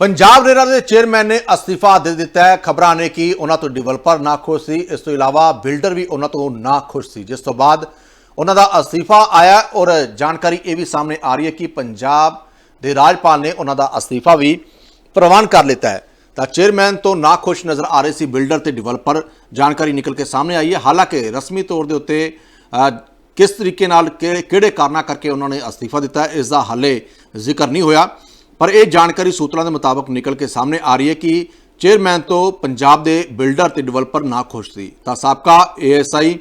Punjab RERA ਦੇ chairman ਨੇ ਅਸਤੀਫਾ ਦੇ ਦਿੱਤਾ ਹੈ। ਖਬਰਾਂ ਨੇ ਕਿ ਉਹਨਾਂ ਤੋਂ ਡਿਵੈਲਪਰ ਨਾ ਖੁਸ਼ ਸੀ। ਇਸ ਤੋਂ ਇਲਾਵਾ ਬਿਲਡਰ ਵੀ ਉਹਨਾਂ ਤੋਂ ਨਾ ਖੁਸ਼ ਸੀ। ਜਿਸ ਤੋਂ ਬਾਅਦ ਉਹਨਾਂ ਦਾ ਅਸਤੀਫਾ ਆਇਆ ਔਰ ਜਾਣਕਾਰੀ ਇਹ ਵੀ ਸਾਹਮਣੇ ਆ ਰਹੀ ਹੈ ਕਿ ਪੰਜਾਬ ਦੇ ਰਾਜਪਾਲ ਨੇ ਉਹਨਾਂ ਦਾ ਅਸਤੀਫਾ ਵੀ ਪ੍ਰਵਾਨ ਕਰ ਲਿੱਤਾ ਹੈ। ਤਾਂ ਚੇਅਰਮੈਨ ਤੋਂ ਨਾ ਖੁਸ਼ ਨਜ਼ਰ ਆ ਰਹੇ ਸੀ ਬਿਲਡਰ ਤੇ ਡਿਵੈਲਪਰ। ਜਾਣਕਾਰੀ ਨਿਕਲ ਕੇ ਸਾਹਮਣੇ ਆਈ ਹੈ। ਹਾਲਾਂਕਿ ਰਸਮੀ ਤੌਰ ਦੇ ਉੱਤੇ ਕਿਸ ਤਰੀਕੇ ਨਾਲ ਕਿਹੜੇ ਕਿਹੜੇ ਕਾਰਨਾਂ ਕਰਕੇ ਉਹਨਾਂ ਨੇ ਅਸਤੀਫਾ ਦਿੱਤਾ ਇਸ ਦਾ ਹਾਲੇ ਜ਼ਿਕਰ ਨਹੀਂ ਹੋਇਆ। ਪਰ ਇਹ ਜਾਣਕਾਰੀ ਸੂਤਰਾਂ ਦੇ ਮੁਤਾਬਕ ਨਿਕਲ ਕੇ ਸਾਹਮਣੇ ਆ ਰਹੀ ਹੈ ਕਿ ਚੇਅਰਮੈਨ ਤੋਂ ਪੰਜਾਬ ਦੇ ਬਿਲਡਰ ਤੇ ਡਿਵੈਲਪਰ ਨਾ ਖੁਸ਼ ਸੀ। ਤਾਂ ਸਾਬਕਾ ਏਐਸਆਈ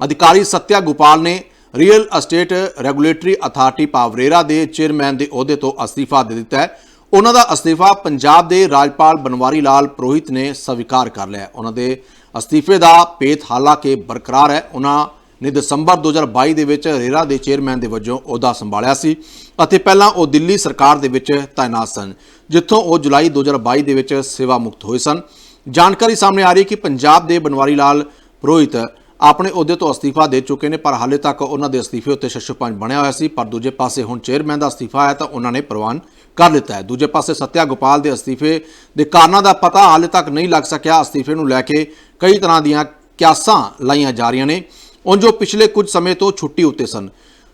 ਅਧਿਕਾਰੀ ਸਤਿਆ ਗੋਪਾਲ ਨੇ ਰੀਅਲ ਅਸਟੇਟ ਰੈਗੂਲੇਟਰੀ ਅਥਾਰਟੀ ਪਾਵਰੇਰਾ ਦੇ ਚੇਅਰਮੈਨ ਦੇ ਅਹੁਦੇ ਤੋਂ ਅਸਤੀਫਾ ਦੇ ਦਿੱਤਾ ਹੈ। ਉਹਨਾਂ ਦਾ ਅਸਤੀਫਾ ਪੰਜਾਬ ਦੇ ਰਾਜਪਾਲ ਬਨਵਾਰੀ ਲਾਲ ਪ੍ਰੋਹਿਤ ਨੇ ਸਵੀਕਾਰ ਕਰ ਲਿਆ ਉਹਨਾਂ ਦੇ ਅਸਤੀਫੇ ਦਾ ਪੇਤ ਹਾਲਾਂਕਿ ਬਰਕਰਾਰ ਹੈ। ਉਹਨਾਂ ਨੇ ਦਸੰਬਰ 2022 ਦੇ ਵਿੱਚ ਰੇਰਾ ਦੇ ਚੇਅਰਮੈਨ ਦੇ ਵਜੋਂ ਅਹੁਦਾ ਸੰਭਾਲਿਆ ਸੀ ਅਤੇ ਪਹਿਲਾਂ ਉਹ ਦਿੱਲੀ ਸਰਕਾਰ ਦੇ ਵਿੱਚ ਤਾਇਨਾਤ ਸਨ, ਜਿੱਥੋਂ ਉਹ ਜੁਲਾਈ 2022 ਦੇ ਵਿੱਚ ਸੇਵਾ ਮੁਕਤ ਹੋਏ ਸਨ। ਜਾਣਕਾਰੀ ਸਾਹਮਣੇ ਆ ਰਹੀ ਹੈ ਕਿ ਪੰਜਾਬ ਦੇ ਬਨਵਾਰੀ ਲਾਲ ਪ੍ਰੋਹਿਤ ਆਪਣੇ ਅਹੁਦੇ ਤੋਂ ਅਸਤੀਫਾ ਦੇ ਚੁੱਕੇ ਨੇ, ਪਰ ਹਾਲੇ ਤੱਕ ਉਹਨਾਂ ਦੇ ਅਸਤੀਫੇ ਉੱਤੇ ਸ਼ਸ਼ਪੰਜ ਬਣਿਆ ਹੋਇਆ ਸੀ, ਪਰ ਦੂਜੇ ਪਾਸੇ ਹੁਣ ਚੇਅਰਮੈਨ ਦਾ ਅਸਤੀਫਾ ਆਇਆ ਤਾਂ ਉਹਨਾਂ ਨੇ ਪ੍ਰਵਾਨ ਕਰ ਦਿੱਤਾ ਹੈ। ਦੂਜੇ ਪਾਸੇ ਸਤਿਆ ਗੋਪਾਲ ਦੇ ਅਸਤੀਫੇ ਦੇ ਕਾਰਨਾਂ ਦਾ ਪਤਾ ਹਾਲੇ ਤੱਕ ਨਹੀਂ ਲੱਗ ਸਕਿਆ। ਅਸਤੀਫੇ ਨੂੰ ਲੈ ਕੇ ਕਈ ਤਰ੍ਹਾਂ ਦੀਆਂ ਕਿਆਸਾਂ ਲਾਈਆਂ ਜਾ ਰਹੀਆਂ ਨੇ। ਉਂਝ ਉਹ ਪਿਛਲੇ ਕੁਝ ਸਮੇਂ ਤੋਂ ਛੁੱਟੀ ਉੱਤੇ ਸਨ।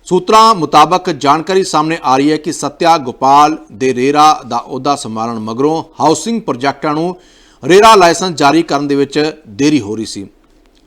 ਸੂਤਰਾਂ ਮੁਤਾਬਕ ਜਾਣਕਾਰੀ ਸਾਹਮਣੇ ਆ ਰਹੀ ਹੈ ਕਿ ਸਤਿਆ ਗੋਪਾਲ ਦੇ ਰੇਰਾ ਦਾ ਅਹੁਦਾ ਸੰਭਾਲਣ ਮਗਰੋਂ ਹਾਊਸਿੰਗ ਪ੍ਰੋਜੈਕਟਾਂ ਨੂੰ ਰੇਰਾ ਲਾਇਸੈਂਸ ਜਾਰੀ ਕਰਨ ਦੇ ਵਿੱਚ ਦੇਰੀ ਹੋ ਰਹੀ ਸੀ।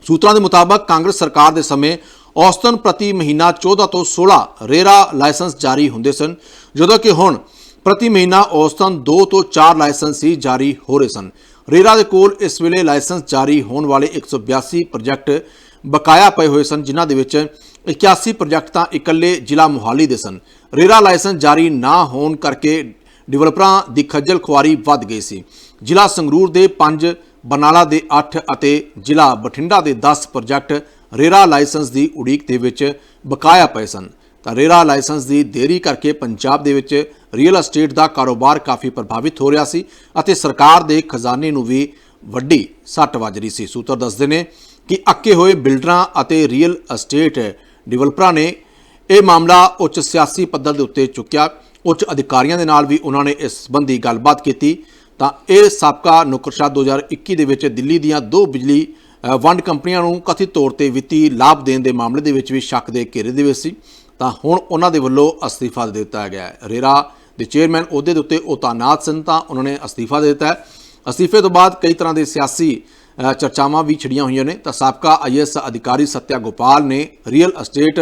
ਸੂਤਰਾਂ ਦੇ ਮੁਤਾਬਕ ਕਾਂਗਰਸ ਸਰਕਾਰ ਦੇ ਸਮੇਂ ਔਸਤਨ ਪ੍ਰਤੀ ਮਹੀਨਾ 14 ਤੋਂ 16 ਰੇਰਾ ਲਾਇਸੈਂਸ ਜਾਰੀ ਹੁੰਦੇ ਸਨ, ਜਦੋਂ ਕਿ ਹੁਣ ਪ੍ਰਤੀ ਮਹੀਨਾ ਔਸਤਨ 2 ਤੋਂ 4 ਲਾਇਸੈਂਸ ਹੀ ਜਾਰੀ ਹੋ ਰਹੇ ਸਨ। ਰੇਰਾ ਦੇ ਕੋਲ ਇਸ ਵੇਲੇ ਲਾਇਸੈਂਸ ਜਾਰੀ ਹੋਣ ਵਾਲੇ 182 ਪ੍ਰੋਜੈਕਟ ਬਕਾਇਆ ਪਏ ਹੋਏ ਸਨ, ਜਿਨ੍ਹਾਂ ਦੇ ਵਿੱਚ 81 ਪ੍ਰੋਜੈਕਟ ਤਾਂ ਇਕੱਲੇ ਜ਼ਿਲ੍ਹਾ ਮੁਹਾਲੀ ਦੇ ਸਨ। ਰੇਰਾ ਲਾਇਸੈਂਸ ਜਾਰੀ ਨਾ ਹੋਣ ਕਰਕੇ ਡਿਵੈਲਪਰਾਂ ਦੀ ਖੱਜਲ ਖੁਆਰੀ ਵੱਧ ਗਈ ਸੀ। ਜ਼ਿਲ੍ਹਾ ਸੰਗਰੂਰ ਦੇ 5 ਬਰਨਾਲਾ ਦੇ 8 ਅਤੇ ਜ਼ਿਲ੍ਹਾ ਬਠਿੰਡਾ ਦੇ 10 ਪ੍ਰੋਜੈਕਟ ਰੇਰਾ ਲਾਇਸੈਂਸ ਦੀ ਉਡੀਕ ਦੇ ਵਿੱਚ ਬਕਾਇਆ ਪਏ ਸਨ। ਤਾਂ ਰੇਰਾ ਲਾਇਸੈਂਸ ਦੀ ਦੇਰੀ ਕਰਕੇ ਪੰਜਾਬ ਦੇ ਵਿੱਚ ਰੀਅਲ ਅਸਟੇਟ ਦਾ ਕਾਰੋਬਾਰ ਕਾਫੀ ਪ੍ਰਭਾਵਿਤ ਹੋ ਰਿਹਾ ਸੀ ਅਤੇ ਸਰਕਾਰ ਦੇ ਖਜ਼ਾਨੇ ਨੂੰ ਵੀ ਵੱਡੀ ਸੱਟ ਵੱਜ ਰਹੀ ਸੀ। ਸੂਤਰ ਦੱਸਦੇ ਨੇ ਕਿ ਅੱਕੇ ਹੋਏ ਬਿਲਡਰਾਂ ਅਤੇ ਰੀਅਲ ਅਸਟੇਟ ਡਿਵੈਲਪਰਾਂ ਨੇ ਇਹ ਮਾਮਲਾ ਉੱਚ ਸਿਆਸੀ ਪੱਧਰ ਦੇ ਉੱਤੇ ਚੁੱਕਿਆ। ਉੱਚ ਅਧਿਕਾਰੀਆਂ ਦੇ ਨਾਲ ਵੀ ਉਹਨਾਂ ਨੇ ਇਸ ਸੰਬੰਧੀ ਗੱਲਬਾਤ ਕੀਤੀ। ਤਾਂ ਇਹ ਸਾਬਕਾ ਨੁਕਰਸ਼ਾ 2021 ਦੇ ਵਿੱਚ ਦਿੱਲੀ ਦੀਆਂ ਦੋ ਬਿਜਲੀ ਵੰਡ ਕੰਪਨੀਆਂ ਨੂੰ ਕਥਿਤ ਤੌਰ ਤੇ ਵਿੱਤੀ ਲਾਭ ਦੇਣ ਦੇ ਮਾਮਲੇ ਦੇ ਵਿੱਚ ਵੀ ਸ਼ੱਕ ਦੇ ਘੇਰੇ ਦੇ ਵਿੱਚ ਸੀ। ਤਾਂ ਹੁਣ ਉਹਨਾਂ ਦੇ ਵੱਲੋਂ ਅਸਤੀਫਾ ਦੇ ਦਿੱਤਾ ਗਿਆ ਹੈ। ਰੇਰਾ ਦੇ ਚੇਅਰਮੈਨ ਅਹੁਦੇ ਦੇ ਉੱਤੇ ਉਹ ਤਾਨਾਤ ਸਨ, ਤਾਂ ਉਹਨਾਂ ਨੇ ਅਸਤੀਫਾ ਦੇ ਦਿੱਤਾ ਅਸਤੀਫੇ ਤੋਂ ਬਾਅਦ ਕਈ ਤਰ੍ਹਾਂ ਦੇ ਸਿਆਸੀ ਚਰਚਾਵਾਂ ਵੀ ਛਿੜੀਆਂ ਹੋਈਆਂ ਨੇ। ਤਾਂ ਸਾਬਕਾ ਆਈਐਸ ਅਧਿਕਾਰੀ ਸਤਿਆ ਗੋਪਾਲ ਨੇ real estate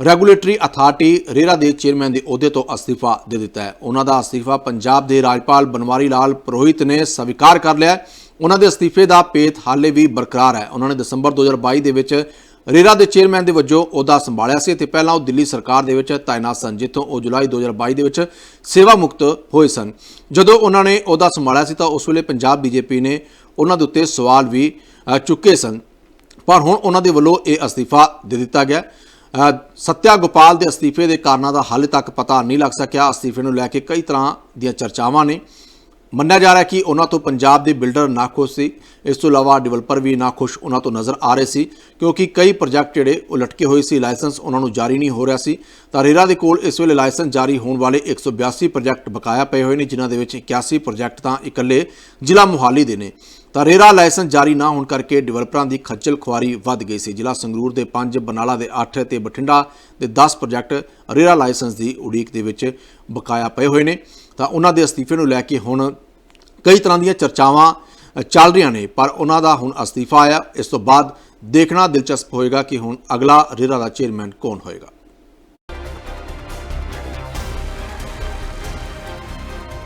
regulatory authority RERA ਦੇ ਚੇਅਰਮੈਨ ਦੇ ਅਹੁਦੇ ਤੋਂ ਅਸਤੀਫਾ ਦੇ ਦਿੱਤਾ ਹੈ। ਉਹਨਾਂ ਦਾ ਅਸਤੀਫਾ ਪੰਜਾਬ ਦੇ ਰਾਜਪਾਲ ਬਨਵਾਰੀ ਲਾਲ ਪ੍ਰੋਹਿਤ ਨੇ ਸਵੀਕਾਰ ਕਰ ਲਿਆ ਉਹਨਾਂ ਦੇ ਅਸਤੀਫੇ ਦਾ ਪੇਤ ਹਾਲੇ ਵੀ ਬਰਕਰਾਰ ਹੈ। ਉਹਨਾਂ ਨੇ ਦਸੰਬਰ 2022 ਦੇ ਵਿੱਚ ਰੇਰਾ ਦੇ ਚੇਅਰਮੈਨ ਦੇ ਵਜੋਂ ਅਹੁਦਾ ਸੰਭਾਲਿਆ ਸੀ ਤੇ ਪਹਿਲਾਂ ਉਹ ਦਿੱਲੀ ਸਰਕਾਰ ਦੇ ਵਿੱਚ ਤਾਇਨਾਤ ਸਨ, ਜਿੱਥੋਂ ਉਹ ਜੁਲਾਈ 2022 ਦੇ ਵਿੱਚ ਸੇਵਾ ਮੁਕਤ ਹੋਏ ਸਨ। ਜਦੋਂ ਉਹਨਾਂ ਨੇ ਅਹੁਦਾ ਸੰਭਾਲਿਆ ਸੀ ਤਾਂ ਉਸ ਵੇਲੇ ਪੰਜਾਬ ਬੀਜੇਪੀ ਨੇ ਉਹਨਾਂ ਦੇ ਉੱਤੇ ਸਵਾਲ ਵੀ ਚੁੱਕੇ ਸਨ। ਪਰ ਹੁਣ ਉਹਨਾਂ ਦੇ ਵੱਲੋਂ ਇਹ ਅਸਤੀਫਾ ਦੇ ਦਿੱਤਾ ਗਿਆ। ਸਤਿਆ ਗੋਪਾਲ ਦੇ ਅਸਤੀਫੇ ਦੇ ਕਾਰਨਾਂ ਦਾ ਹਾਲੇ ਤੱਕ ਪਤਾ ਨਹੀਂ ਲੱਗ ਸਕਿਆ। ਅਸਤੀਫੇ ਨੂੰ ਲੈ ਕੇ ਕਈ ਤਰ੍ਹਾਂ ਦੀਆਂ ਚਰਚਾਵਾਂ ਨੇ। ਮੰਨਿਆ ਜਾ ਰਿਹਾ ਕਿ ਉਹਨਾਂ ਤੋਂ ਪੰਜਾਬ ਦੇ ਬਿਲਡਰ ਨਾਖੁਸ਼ ਸੀ। ਇਸ ਤੋਂ ਇਲਾਵਾ ਡਿਵੈਲਪਰ ਵੀ ਨਾਖੁਸ਼ ਉਹਨਾਂ ਤੋਂ ਨਜ਼ਰ ਆ ਰਹੇ ਸੀ, ਕਿਉਂਕਿ ਕਈ ਪ੍ਰੋਜੈਕਟ ਜਿਹੜੇ ਉਹ ਲਟਕੇ ਹੋਏ ਸੀ, ਲਾਇਸੈਂਸ ਉਹਨਾਂ ਨੂੰ ਜਾਰੀ ਨਹੀਂ ਹੋ ਰਿਹਾ ਸੀ। ਤਾਂ ਰੇਰਾ ਦੇ ਕੋਲ ਇਸ ਵੇਲੇ ਲਾਇਸੈਂਸ ਜਾਰੀ ਹੋਣ ਵਾਲੇ 182 ਪ੍ਰੋਜੈਕਟ ਬਕਾਇਆ ਪਏ ਹੋਏ ਨੇ, ਜਿਨ੍ਹਾਂ ਦੇ ਵਿੱਚ 81 ਪ੍ਰੋਜੈਕਟ ਤਾਂ ਇਕੱਲੇ ਜ਼ਿਲ੍ਹਾ ਮੁਹਾਲੀ ਦੇ ਨੇ। ਤਾਂ ਰੇਰਾ ਲਾਇਸੈਂਸ ਜਾਰੀ ਨਾ ਹੋਣ ਕਰਕੇ ਡਿਵੈਲਪਰਾਂ ਦੀ ਖੱਜਲ ਖੁਆਰੀ ਵੱਧ ਗਈ ਸੀ। ਜ਼ਿਲ੍ਹਾ ਸੰਗਰੂਰ ਦੇ 5 ਬਰਨਾਲਾ ਦੇ 8 ਤੇ ਬਠਿੰਡਾ ਦੇ 10 ਪ੍ਰੋਜੈਕਟ ਰੇਰਾ ਲਾਇਸੈਂਸ ਦੀ ਉਡੀਕ ਦੇ ਵਿੱਚ ਬਕਾਇਆ ਪਏ ਹੋਏ ਨੇ। ਤਾਂ ਉਹਨਾਂ ਦੇ ਅਸਤੀਫੇ ਨੂੰ ਲੈ ਕੇ ਹੁਣ ਕਈ ਤਰ੍ਹਾਂ ਦੀਆਂ ਚਰਚਾਵਾਂ ਚੱਲ ਰਹੀਆਂ ਨੇ, ਪਰ ਉਹਨਾਂ ਦਾ ਹੁਣ ਅਸਤੀਫਾ ਆਇਆ। ਇਸ ਤੋਂ ਬਾਅਦ ਦੇਖਣਾ ਦਿਲਚਸਪ ਹੋਏਗਾ ਕਿ ਹੁਣ ਅਗਲਾ ਰੇਰਾ ਦਾ ਚੇਅਰਮੈਨ ਕੌਣ ਹੋਏਗਾ।